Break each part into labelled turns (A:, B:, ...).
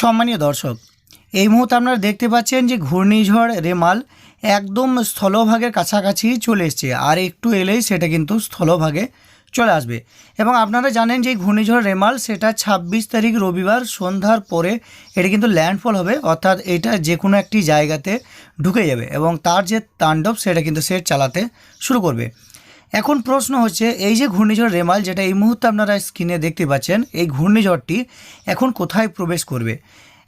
A: সম্মানীয় দর্শক, এই মুহূর্তে আপনারা দেখতে পাচ্ছেন যে ঘূর্ণিঝড় রেমাল একদম স্থলভাগের কাছাকাছি চলে এসছে। আর একটু এলেই সেটা কিন্তু স্থলভাগে চলে আসবে। এবং আপনারা জানেন যে ঘূর্ণিঝড় রেমাল সেটা ছাব্বিশ তারিখ রবিবার সন্ধ্যার পরে এটা কিন্তু ল্যান্ডফল হবে, অর্থাৎ এটা যে কোনো একটি জায়গাতে ঢুকে যাবে এবং তার যে তাণ্ডব সেটা কিন্তু সে চালাতে শুরু করবে। এখন প্রশ্ন হচ্ছে, এই যে ঘূর্ণিঝড় রেমাল, যেটা এই মুহূর্তে আপনারা স্ক্রিনে দেখতে পাচ্ছেন, এই ঘূর্ণিঝড়টি এখন কোথায় প্রবেশ করবে?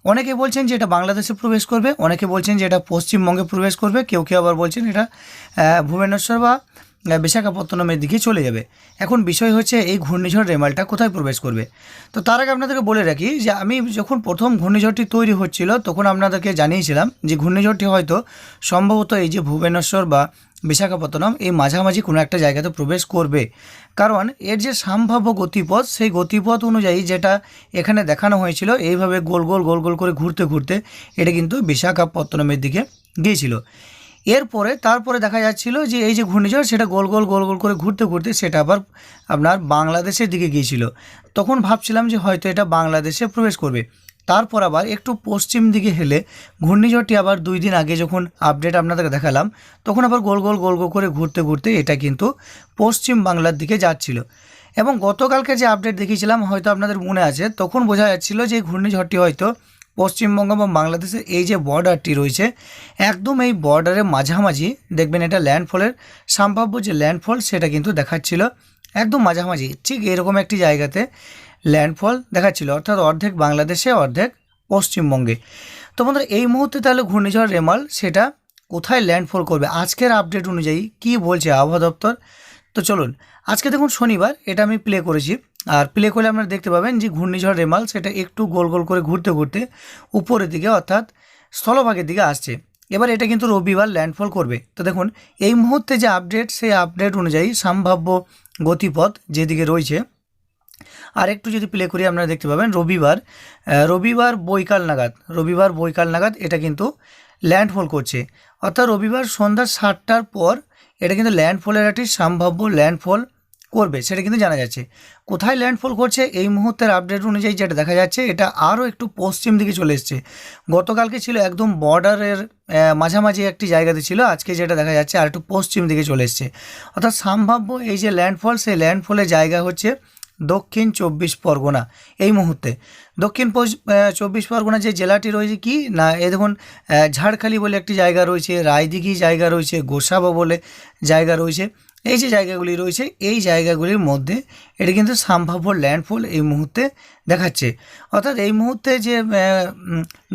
A: অনেকে বলছেন যে এটা বাংলাদেশে প্রবেশ করবে, অনেকে বলছেন যে এটা পশ্চিমবঙ্গে প্রবেশ করবে, কেউ কেউ আবার বলছেন এটা ভুবনেশ্বর বা বিশাখাপত্তনমের দিকে চলে যাবে। এখন বিষয় হচ্ছে, এই ঘূর্ণিঝড় রেমালটা কোথায় প্রবেশ করবে? তো তার আগে আপনাদেরকে বলে রাখি যে, আমি যখন প্রথম ঘূর্ণিঝড়টি তৈরি হচ্ছিল, তখন আপনাদেরকে জানিয়েছিলাম যে ঘূর্ণিঝড়টি হয়তো সম্ভবত এই যে ভুবনেশ্বর বা বিশাখাপত্তনম এই মাঝামাঝি কোনো একটা জায়গাতে প্রবেশ করবে। কারণ এর যে সম্ভাব্য গতিপথ, সেই গতিপথ অনুযায়ী যেটা এখানে দেখানো হয়েছিল, এইভাবে গোল গোল গোল গোল করে ঘুরতে ঘুরতে এটা কিন্তু বিশাখাপত্তনমের দিকে গিয়েছিল। এরপরে, তারপরে দেখা যাচ্ছিল যে এই যে ঘূর্ণিঝড়, সেটা গোল গোল গোল গোল করে ঘুরতে ঘুরতে সেটা আবার আপনার বাংলাদেশের দিকে গিয়েছিল। তখন ভাবছিলাম যে হয়তো এটা বাংলাদেশে প্রবেশ করবে। তারপর আবার একটু পশ্চিম দিকে হেলে ঘূর্ণিঝড়টি আবার দুই দিন আগে যখন আপডেট আপনাদেরকে দেখালাম, তখন আবার গোল গোল গোল গোল করে ঘুরতে ঘুরতে এটা কিন্তু পশ্চিম বাংলার দিকে যাচ্ছিল। এবং গতকালকে যে আপডেট দেখিয়েছিলাম, হয়তো আপনাদের মনে আছে, তখন বোঝা যাচ্ছিল যে ঘূর্ণিঝড়টি হয়তো পশ্চিমবঙ্গ বা বাংলাদেশের এই যে বর্ডারটি রয়েছে, একদম এই বর্ডারের মাঝামাঝি, দেখবেন এটা ল্যান্ডফলের সম্ভাব্য যে ল্যান্ডফল সেটা কিন্তু দেখাচ্ছিল, একদম মাঝামাঝি, ঠিক এরকম একটি জায়গাতে। ল্যান্ডফল দেখাচ্ছিল, অর্থাৎ অর্ধেক বাংলাদেশে, অর্ধেক পশ্চিমবঙ্গে। তো এই মুহূর্তে তাহলে ঘূর্ণিঝড় রেমাল, সেটা কোথায় ল্যান্ডফল করবে? আজকের আপডেট অনুযায়ী কি বলছে আবহাওয়া দপ্তর? তো চলুন, আজকে দেখুন শনিবার, এটা আমি প্লে করেছি। আর প্লে করলে আপনারা দেখতে পাবেন যে ঘূর্ণিঝড় রেমাল, সেটা একটু গোল গোল করে ঘুরতে ঘুরতে উপরের দিকে, অর্থাৎ স্থলভাগের দিকে আসছে। এবার এটা কিন্তু রবিবার ল্যান্ডফল করবে। তো দেখুন, এই মুহূর্তে যে আপডেট সেই আপডেট অনুযায়ী সম্ভাব্য গতিপথ যেদিকে রয়েছে আর একটু যদি প্লে করি, আপনারা দেখতে পাবেন রবিবার রবিবার বৈকাল নাগাদ, রবিবার বৈকাল নাগাদ এটা কিন্তু ল্যান্ডফল করছে। অর্থাৎ রবিবার সন্ধ্যা সাতটার পর এটা কিন্তু ল্যান্ডফলের একটি সম্ভাব্য ল্যান্ডফল করবে, সেটা কিন্তু জানা যাচ্ছে। কোথায় ল্যান্ডফল করছে? এই মুহূর্তের আপডেট অনুযায়ী যেটা দেখা যাচ্ছে, এটা আরও একটু পশ্চিম দিকে চলে এসছে। গতকালকে ছিল একদম বর্ডারের মাঝামাঝি একটি জায়গাতে ছিল, আজকে যেটা দেখা যাচ্ছে আর একটু পশ্চিম দিকে চলে এসছে। অর্থাৎ সম্ভাব্য এই যে ল্যান্ডফল সেই ল্যান্ডফলের জায়গা হচ্ছে দক্ষিণ চব্বিশ পরগনা এই মুহূর্তে। দক্ষিণ চব্বিশ পরগনা যে জেলাটি রয়েছে কি? না, এ দেখুন ঝাড়খালি বলে একটি জায়গা রয়েছে, রায়দিঘি জায়গা রয়েছে, গোসাবা বলে জায়গা রয়েছে। এই যে জায়গাগুলি রয়েছে, এই জায়গাগুলির মধ্যে এটি কিন্তু সম্ভাব্য ল্যান্ডফল এই মুহূর্তে দেখাচ্ছে। অর্থাৎ এই মুহূর্তে যে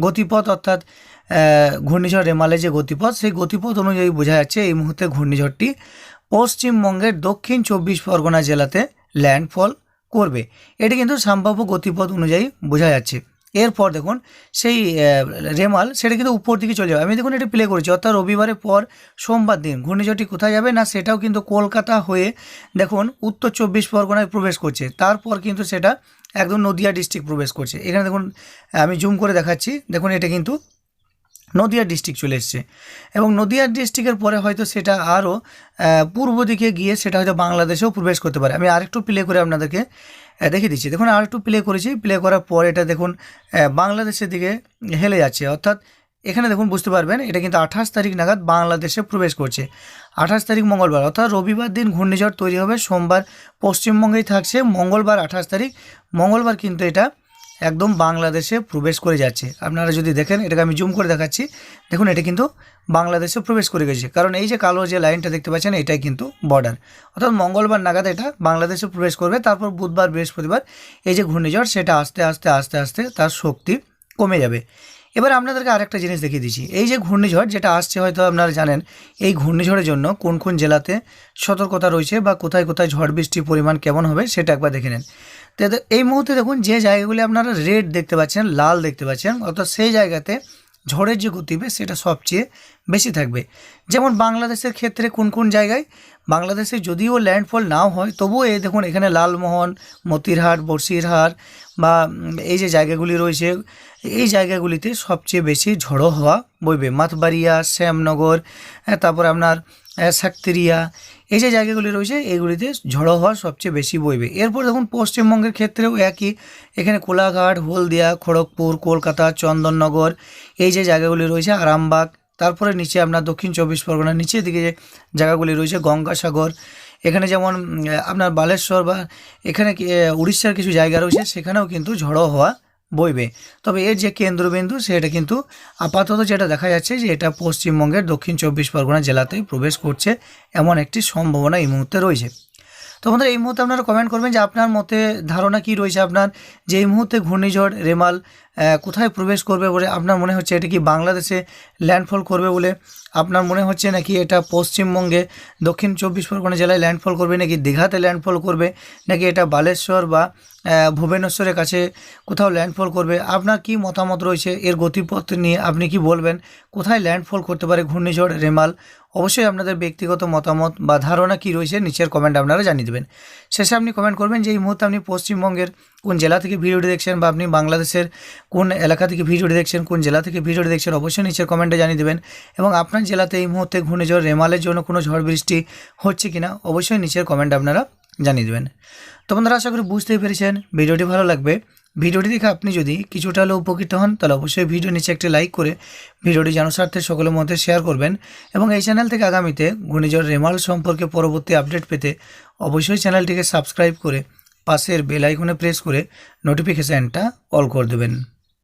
A: গতিপথ অর্থাৎ ঘূর্ণিঝড় রেমালে যে গতিপথ, সেই গতিপথ অনুযায়ী বোঝা যাচ্ছে এই মুহূর্তে ঘূর্ণিঝড়টি পশ্চিমবঙ্গের দক্ষিণ চব্বিশ পরগনা জেলাতে ল্যান্ডফল করবে। এটি কিন্তু সম্ভাব্য গতিপথ অনুযায়ী বোঝা যাচ্ছে। এরপর দেখুন, সেই রেমাল সেটা কিন্তু উপর দিকে চলে যাবে। আমি দেখুন এটা প্লে করেছি, অর্থাৎ রবিবারের পর সোমবার দিন। ঘূর্ণিঝড়টি কোথায় যাবে না সেটাও কিন্তু কলকাতা হয়ে দেখুন উত্তর চব্বিশ পরগনায় প্রবেশ করছে। তারপর কিন্তু সেটা একদম নদিয়া ডিস্ট্রিক্ট প্রবেশ করছে। এখানে দেখুন, আমি জুম করে দেখাচ্ছি। দেখুন, এটা কিন্তু নদিয়া ডিস্ট্রিক্ট চলে এসছে। এবং নদিয়া ডিস্ট্রিক্টের পরে হয়তো সেটা আরও পূর্ব দিকে গিয়ে সেটা হয়তো বাংলাদেশেও প্রবেশ করতে পারে। আমি আরেকটু প্লে করে আপনাদেরকে দেখিয়ে দিচ্ছি। দেখুন আরেকটু প্লে করেছি। প্লে করার পর এটা দেখুন বাংলাদেশের দিকে হেলে যাচ্ছে। অর্থাৎ এখানে দেখুন, বুঝতে পারবেন, এটা কিন্তু আঠাশ তারিখ নাগাদ বাংলাদেশে প্রবেশ করছে। আঠাশ তারিখ মঙ্গলবার, অর্থাৎ রবিবার দিন ঘূর্ণিঝড় তৈরি হবে। সোমবার পশ্চিমবঙ্গেই থাকছে, মঙ্গলবার আঠাশ তারিখ। মঙ্গলবার কিন্তু এটা একদম বাংলাদেশে প্রবেশ করে যাচ্ছে। আপনারা যদি দেখেন, এটাকে আমি জুম করে দেখাচ্ছি। দেখুন, এটা কিন্তু বাংলাদেশে প্রবেশ করে গেছে। কারণ এই যে কালো যে লাইনটা দেখতে পাচ্ছেন, এটাই কিন্তু বর্ডার অর্থাৎ মঙ্গলবার নাগাদ এটা বাংলাদেশে প্রবেশ করবে। তারপর বুধবার, বৃহস্পতিবার এই যে ঘূর্ণিঝড়, সেটা আস্তে আস্তে আস্তে আস্তে তার শক্তি কমে যাবে। এবার আপনাদেরকে আরেকটা জিনিস দেখিয়ে দিচ্ছি। এই যে ঘূর্ণিঝড়, যেটা আসছে হয়তো আপনারা জানেন, এই ঘূর্ণিঝড়ের জন্য কোন কোন জেলাতে সতর্কতা রয়েছে বা কোথায় কোথায় ঝড়, বৃষ্টির পরিমাণ কেমন হবে, সেটা একবার দেখে নেন। তো এই মুহূর্তে দেখুন যে জায়গাগুলি আপনারা রেড দেখতে পাচ্ছেন, লাল দেখতে পাচ্ছেন, অর্থাৎ সেই জায়গাতে ঝড়ের যে গতিবে সেটা সবচেয়ে বেশি থাকবে। যেমন বাংলাদেশের ক্ষেত্রে কোন কোন জায়গায় বাংলাদেশে যদিও ল্যান্ডফল নাও হয় তবুও এই দেখুন এখানে লালমোহন মতিরহাট বর্ষিরহাট বা এই যে জায়গাগুলি রয়েছে এই জায়গাগুলিতে সবচেয়ে বেশি ঝড়ো হওয়া বইবে। মাতবাড়িয়া শ্যামনগর হ্যাঁ, তারপরে আপনার সাকতেরিয়া এই যে জায়গাগুলি রয়েছে এইগুলিতে ঝড়ো হওয়া সবচেয়ে বেশি বইবে। এরপর দেখুন পশ্চিমবঙ্গের ক্ষেত্রেও একই এখানে কোলাঘাট হলদিয়া খড়গপুর কলকাতা চন্দননগর এই যে জায়গাগুলি রয়েছে আরামবাগ তারপরে নিচে আপনার দক্ষিণ চব্বিশ পরগনার নিচের দিকে যে জায়গাগুলি রয়েছে, গঙ্গাসাগর, এখানে যেমন আপনার বালেশ্বর বা এখানে উড়িষ্যার কিছু জায়গা রয়েছে, সেখানেও কিন্তু ঝড়ো হওয়া বইবে। তবে এর যে কেন্দ্রবিন্দু, সেটা কিন্তু আপাতত যেটা দেখা যাচ্ছে যে এটা পশ্চিমবঙ্গের দক্ষিণ চব্বিশ পরগনা জেলাতেই প্রবেশ করছে এমন একটি সম্ভাবনা এই মুহূর্তে রয়েছে। তো বন্ধুরা, এই মুহূর্তে আপনারা কমেন্ট করবেন যে আপনার মতে ধারণা কি রয়েছে আপনার? যে এই মুহূর্তে ঘূর্ণিঝড় রেমাল কোথায় প্রবেশ করবে বলে আপনার মনে হচ্ছে? এটা কি বাংলাদেশে ল্যান্ডফল করবে বলে আপনার মনে হচ্ছে? নাকি এটা পশ্চিমবঙ্গে, দক্ষিণ চব্বিশ পরগনা জেলায় ল্যান্ডফল করবে? নাকি দীঘাতে ল্যান্ডফল করবে? নাকি এটা বালেশ্বর বা ভুবনেশ্বরের কাছে কোথাও ল্যান্ডফল করবে? আপনার কি মতামত রয়েছে? এর গতিপথ নিয়ে আপনি কি বলবেন? কোথায় ল্যান্ডফল করতে পারে ঘূর্ণিঝড়, রেমাল? অবশ্যই আপনাদের ব্যক্তিগত মতামত বা ধারণা কী রয়েছে নিচের কমেন্ট আপনারা জানিয়ে দেবেন। শেষে আপনি কমেন্ট করবেন যে এই মুহূর্তে আপনি পশ্চিমবঙ্গের কোন জেলা থেকে ভিডিওটি দেখছেন বা আপনি বাংলাদেশের কোন এলাকা থেকে ভিডিওটি দেখছেন, কোন জেলা থেকে ভিডিওটি দেখছেন অবশ্যই নিচের কমেন্টে জানিয়ে দেবেন। এবং আপনার জেলাতে এই মুহূর্তে ঘূর্ণিঝড়, রেমালের জন্য কোনো ঝড় বৃষ্টি হচ্ছে কিনা অবশ্যই নিচের কমেন্ট আপনারা জানিয়ে দেবেন। তো বন্ধুরা, আশা করি বুঝতেই পেরেছেন। ভিডিওটি ভালো লাগবে। ভিডিওটি দেখে আপনি যদি কিছুটা হলেও উপকৃত হন, তাহলে অবশ্যই ভিডিও নিচে একটি লাইক করে ভিডিওটি জনস্বার্থে সকলের মধ্যে শেয়ার করবেন এবং এই চ্যানেল থেকে আগামীতে ঘূর্ণিঝড় রেমাল সম্পর্কে পরবর্তী আপডেট পেতে অবশ্যই চ্যানেলটিকে সাবস্ক্রাইব করে পাশের বেল আইকনে প্রেস করে নোটিফিকেশানটা অল করে দেবেন।